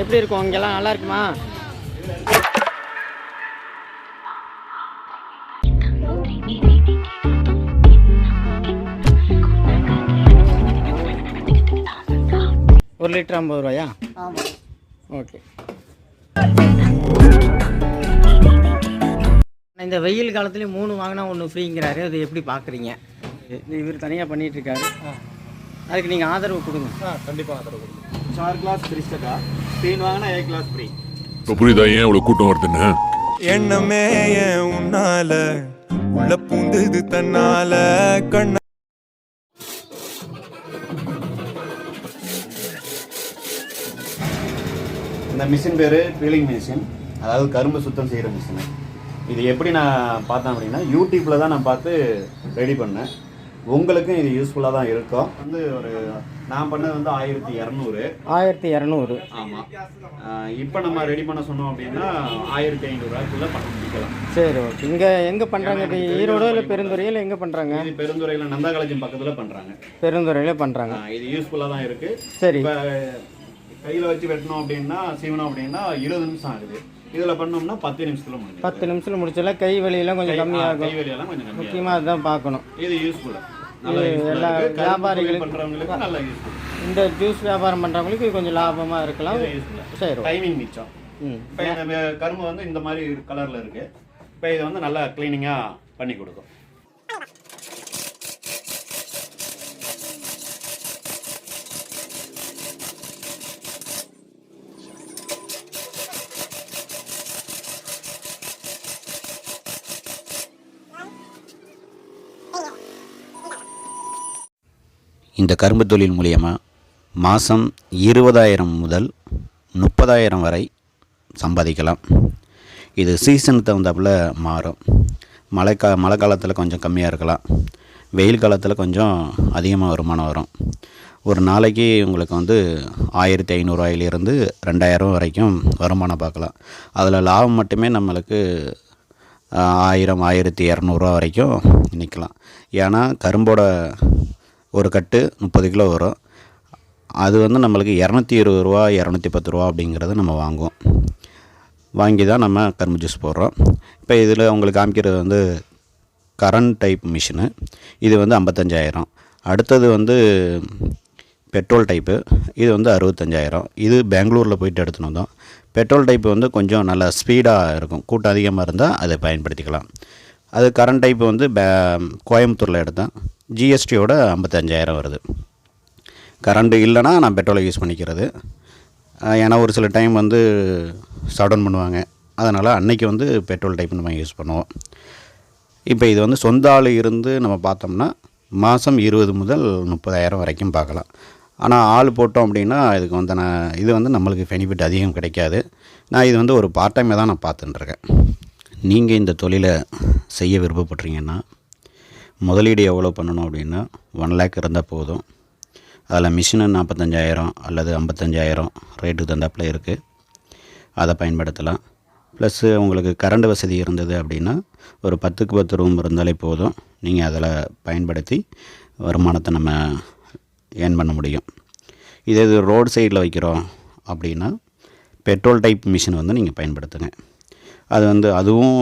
எப்படி இருக்கும்? இங்கெல்லாம் நல்லா இருக்குமா? ஒரு லிட்டர் ஐம்பது ரூபாயா? ஆமாம் ஓகே. இந்த வெயில் காலத்துலேயும் மூணு வாங்கினா ஒன்று ஃப்ரீங்கிறாரு. அது எப்படி பார்க்குறீங்க இவர் தனியாக பண்ணிட்டு இருக்காரு. அதுக்கு நீங்கள் ஆதரவு கொடுங்க. ஆ கண்டிப்பாக ஆதரவு சார் கிளாஸ் பிரிஸ்டக்கா ஸ்க்ரீன் வாங்கினா ஏ கிளாஸ் ஃப்ரீ இப்போ புரியுதா? ஏன் இவ்வளவு கூட்டம் வருதுன்னு? எண்ணமே என் உன்னால? உள்ள பூந்தது தன்னால. கண்ண இந்த மிஷின் பேர் பீலிங் மிஷின் அதாவது கரும்பு சுத்தம் செய்கிற மிஷின் இது எப்படி நான் பார்த்தேன் அப்படின்னா யூடியூப்பில் தான் நான் பார்த்து ரெடி பண்ணேன். உங்களுக்கும் இது யூஸ்ஃபுல்லாக தான் இருக்கும். வந்து ஒரு நான் பண்ணது வந்து ஆயிரத்தி இரநூறு. ஆயிரத்தி இரநூறு. ஆமாம் இப்போ நம்ம ரெடி பண்ண சொன்னோம் அப்படின்னா ஆயிரத்தி ஐநூறுரூவாய்க்குள்ளே பண்ண முடிக்கலாம். சரி ஓகே இங்கே எங்கே பண்ணுறாங்க இப்போ ஈரோடோ இல்லை பெருந்துறையில் எங்கே பண்ணுறாங்க இது பெருந்துறையில் நந்தா காலேஜ் பக்கத்தில் பண்ணுறாங்க பெருந்துறையில் பண்ணுறாங்க இது யூஸ்ஃபுல்லாக தான் இருக்குது சரி. இப்போ கையில் வச்சு வெட்டணும் அப்படின்னா சீவனம் அப்படின்னா இருபது நிமிஷம் ஆகுது. இதில் பண்ணோம்னா பத்து நிமிஷத்துல முடியும் பத்து நிமிஷத்தில் முடிச்சல கை வலியெல்லாம் கொஞ்சம் கம்மியாக இருக்கும். கைவெளியெல்லாம் கொஞ்சம் கம்மியாக முக்கியமாக அதுதான் பார்க்கணும். இது யூஸ்ஃபுல்லாக எல்லா வியாபாரிகளுக்கு- பண்ணுறவங்களுக்கு நல்ல யூஸ்ஃபுல் இந்த ஜூஸ் வியாபாரம் பண்ணுறவங்களுக்கு கொஞ்சம் லாபமாக இருக்கலாம். சரி டைமிங் மிச்சம். ம். இப்போ கரும்பு வந்து இந்த மாதிரி கலரில் இருக்கு. இப்போ இது வந்து நல்லா க்ளீனிங்காக பண்ணி கொடுக்கும். இந்த கரும்பு தொழில் மூலியமாக மாதம் இருபதாயிரம் முதல் முப்பதாயிரம் வரை சம்பாதிக்கலாம். இது சீசன் தகுந்தாப்புல மாறும். மழை கா மழை காலத்தில் கொஞ்சம் கம்மியாக இருக்கலாம். வெயில் காலத்தில் கொஞ்சம் அதிகமாக வருமானம் வரும். ஒரு நாளைக்கு உங்களுக்கு வந்து ஆயிரத்தி ஐநூறுரூவாயிலிருந்து ரெண்டாயிரம் வரைக்கும் வருமானம் பார்க்கலாம். அதில் லாபம் மட்டுமே நம்மளுக்கு ஆயிரம் ஆயிரத்தி இரநூறுவா வரைக்கும் நிற்கலாம் ஏன்னா கரும்போட ஒரு கட்டு முப்பது கிலோ வரும். அது வந்து நம்மளுக்கு இரநூத்தி இருபது ரூபா இரநூத்தி பத்து ரூபா அப்படிங்கிறத நம்ம வாங்குவோம். வாங்கி தான் நம்ம கரும்பு ஜூஸ் போடுறோம். இப்போ இதில் உங்களுக்கு காமிக்கிறது வந்து கரண்ட் டைப் மிஷினு இது வந்து ஐம்பத்தஞ்சாயிரம். அடுத்தது வந்து பெட்ரோல் டைப்பு இது வந்து அறுபத்தஞ்சாயிரம். இது பெங்களூரில் போயிட்டு எடுத்துன்னு வந்தோம். பெட்ரோல் டைப்பு வந்து கொஞ்சம் நல்லா ஸ்பீடாக இருக்கும். கூட்டம் அதிகமாக இருந்தால் அதை பயன்படுத்திக்கலாம். அது கரண்ட் டைப்பு வந்து பே கோயம்புத்தூரில் எடுத்தேன். ஜிஎஸ்டியோட ஐம்பத்தஞ்சாயிரம் வருது. கரண்ட்டு இல்லைன்னா நான் பெட்ரோலை யூஸ் பண்ணிக்கிறது. ஏன்னா ஒரு சில டைம் வந்து சடன் பண்ணுவாங்க. அதனால் அன்னைக்கு வந்து பெட்ரோல் டைப் நம்ம யூஸ் பண்ணுவோம். இப்போ இது வந்து சொந்த ஆள் இருந்து நம்ம பார்த்தோம்னா மாதம் இருபது முதல் முப்பதாயிரம் வரைக்கும் பார்க்கலாம். ஆனால் ஆள் போட்டோம் அப்படின்னா இதுக்கு வந்து நான் இது வந்து நம்மளுக்கு பெனிஃபிட் அதிகம் கிடைக்காது. நான் இது வந்து ஒரு பார்ட் டைமாக தான் நான் பார்த்துட்டுருக்கேன். நீங்கள் இந்த தொழிலை செய்ய விருப்பப்படுறீங்கன்னா முதலீடு எவ்வளோ பண்ணணும் அப்படின்னா ஒன் லேக் இருந்தால் போதும். அதில் மிஷினு நாற்பத்தஞ்சாயிரம் அல்லது ஐம்பத்தஞ்சாயிரம் ரேட்டுக்கு தந்தாப்பில் இருக்குது அதை பயன்படுத்தலாம். ப்ளஸ்ஸு உங்களுக்கு கரண்ட் வசதி இருந்தது அப்படின்னா ஒரு பத்துக்கு பத்து ரூம் இருந்தாலே போதும். நீங்கள் அதில் பயன்படுத்தி வருமானத்தை நம்ம ஏர்ன் பண்ண முடியும். இதே இது ரோடு சைடில் வைக்கிறோம் அப்படின்னா பெட்ரோல் டைப் மிஷின் வந்து நீங்கள் பயன்படுத்துங்க. அது வந்து அதுவும்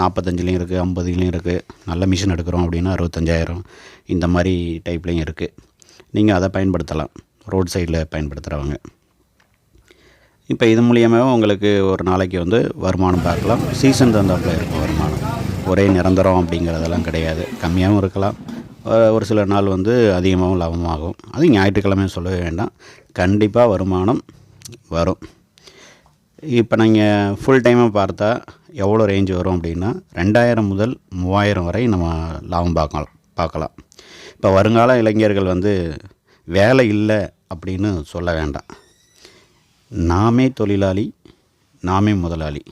நாற்பத்தஞ்சிலையும் இருக்குது ஐம்பதுலேயும் இருக்குது நல்ல மிஷின் எடுக்கிறோம் அப்படின்னா அறுபத்தஞ்சாயிரம். இந்த மாதிரி டைப்லேயும் இருக்குது நீங்கள் அதை பயன்படுத்தலாம். ரோட் சைடில் பயன்படுத்துகிறவங்க இப்போ இது மூலியமாக உங்களுக்கு ஒரு நாளைக்கு வந்து வருமானம் பார்க்கலாம். சீசன் தந்தாப்பில் இருக்கும் வருமானம். ஒரே நிரந்தரம் அப்படிங்கிறதெல்லாம் கிடையாது. கம்மியாகவும் இருக்கலாம். ஒரு சில நாள் வந்து அதிகமாகவும் லாபமாகும். அது ஞாயிற்றுக்கிழமை சொல்லவே வேண்டாம். கண்டிப்பாக வருமானம் வரும். இப்போ நீங்கள் ஃபுல் டைமாக பார்த்தா எவ்வளோ ரேஞ்ச் வரும் அப்படின்னா ரெண்டாயிரம் முதல் மூவாயிரம் வரை நம்ம லாபம் பார்க்கலாம் பார்க்கலாம். இப்போ வருங்கால இளைஞர்கள் வந்து வேலை இல்லை அப்படின்னு சொல்ல வேண்டாம். நாமே தொழிலாளி நாமே முதலாளி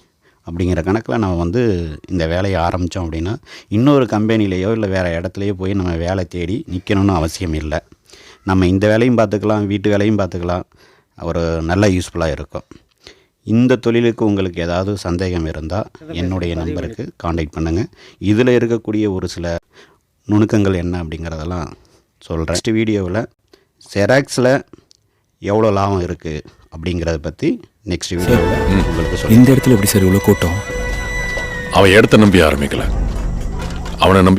அப்படிங்கிற கணக்கில் நம்ம வந்து இந்த வேலையை ஆரம்பித்தோம் அப்படின்னா இன்னொரு கம்பெனிலேயோ இல்லை வேறு இடத்துலையோ போய் நம்ம வேலை தேடி நிற்கணும்னு அவசியம் இல்லை. நம்ம இந்த வேலையும் பார்த்துக்கலாம் வீட்டு வேலையும் பார்த்துக்கலாம். ஒரு நல்ல யூஸ்ஃபுல்லாக இருக்கும். இந்த தொழிலுக்கு உங்களுக்கு ஏதாவது சந்தேகம் இருந்தால் என்னுடைய நம்பருக்கு காண்டாக்ட் பண்ணுங்கள் இதில் இருக்கக்கூடிய ஒரு சில நுணுக்கங்கள் என்ன அப்படிங்கிறதெல்லாம் சொல்கிறேன் நெக்ஸ்ட் வீடியோவில் செராக்ஸில் எவ்வளோ லாபம் இருக்குது அப்படிங்கிறத பற்றி நெக்ஸ்ட் வீடியோவில் உங்களுக்கு இந்த இடத்துல எப்படி சார் இவ்வளோ கூட்டம்? அவன் இடத்த நம்பி ஆரம்பிக்கல. அவனை நம்பி